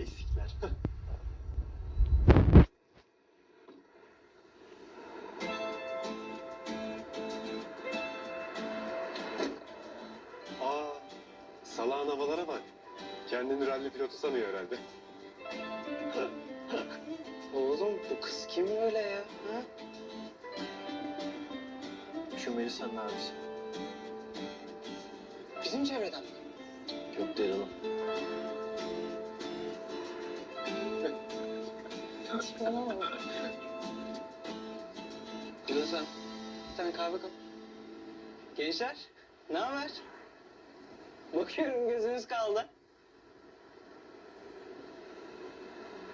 Esikler. Aa, salağın havalara bak. Kendini ralli pilotu sanıyor herhalde. Oğlum bu kız kim öyle ya? Ha? Şu Melisa'nın abisi. Bizim çevreden mi? Saçmalama. Gülün sen. Bir tane kahve kap. Gençler, ne haber? Bakıyorum gözünüz kaldı.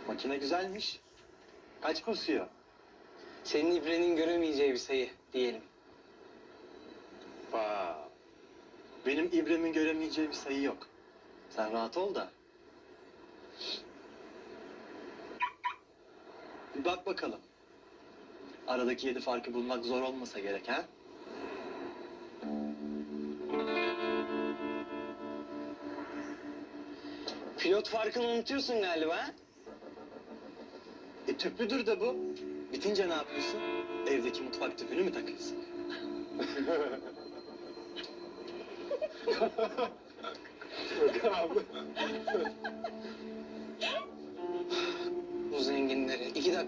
Makine güzelmiş. Kaç basıyor? Senin İbre'nin göremeyeceği bir sayı diyelim. Vaa. Benim İbrem'in göremeyeceği bir sayı yok. Sen rahat ol da. Bir bak bakalım. Aradaki yedi farkı bulmak zor olmasa gerek ha? Pilot farkını unutuyorsun galiba. E tüplüdür de bu. Bitince ne yapıyorsun? Evdeki mutfak tüpünü mü takıyorsun? Bu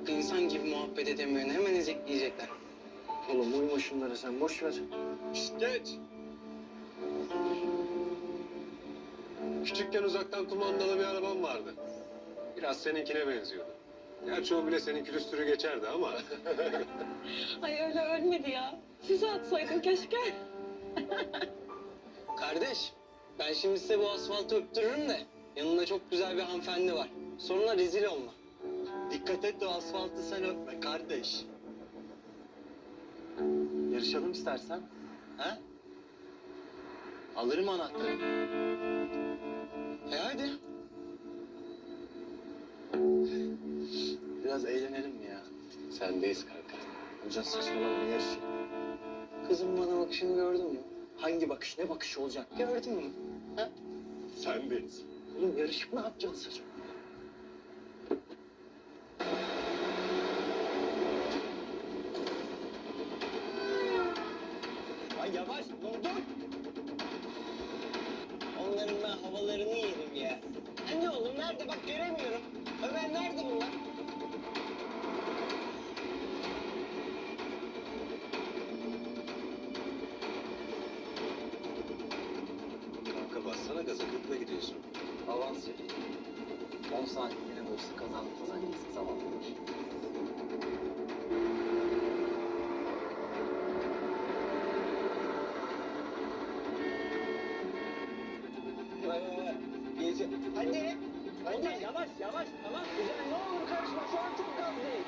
dakika insan gibi muhabbet edemiyorsun. Hemen ezikleyecekler. Oğlum uyma şunları sen boş ver. Şşt geç. Küçükken uzaktan kumandalı bir arabam vardı. Biraz seninkine benziyordu. Gerçi o bile senin külüstürü geçerdi ama. Ay öyle ölmedi ya. Füze atsaydın keşke. Kardeş, ben şimdi size bu asfaltı öptürürüm de yanında çok güzel bir hanımefendi var. Sonra rezil olma. Dikkat et de o asfaltı sen öpme kardeş. Yarışalım istersen. Ha? Alırım anahtarı. E hadi. Biraz eğlenelim mi ya? Sendeyiz kanka. Hocam saçmalama ne yarışı? Kızım bana bakışını gördün mü? Hangi bakış ne bakış olacak? Gördün mü? Sendeyiz. Oğlum yarışıp ne yapacağız saçma? Yavaş, dur. Onların ben havalarını yerim ya. Anne oğlum nerede bak göremiyorum. Ömer nerede bunlar? Kanka bassana gaza kırkla gidiyorsun. Avans ver. 10 saniyeliğine de olsa kazan kazanacaksın zamanla. Vay Gece. Hadi. Hadi. Yavaş yavaş tamam. Güzel ne olur karışma şu an çok gazlıyım.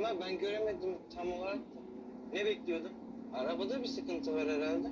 Ömer ben göremedim tam olarak da. Ne bekliyordun? Arabada bir sıkıntı var herhalde.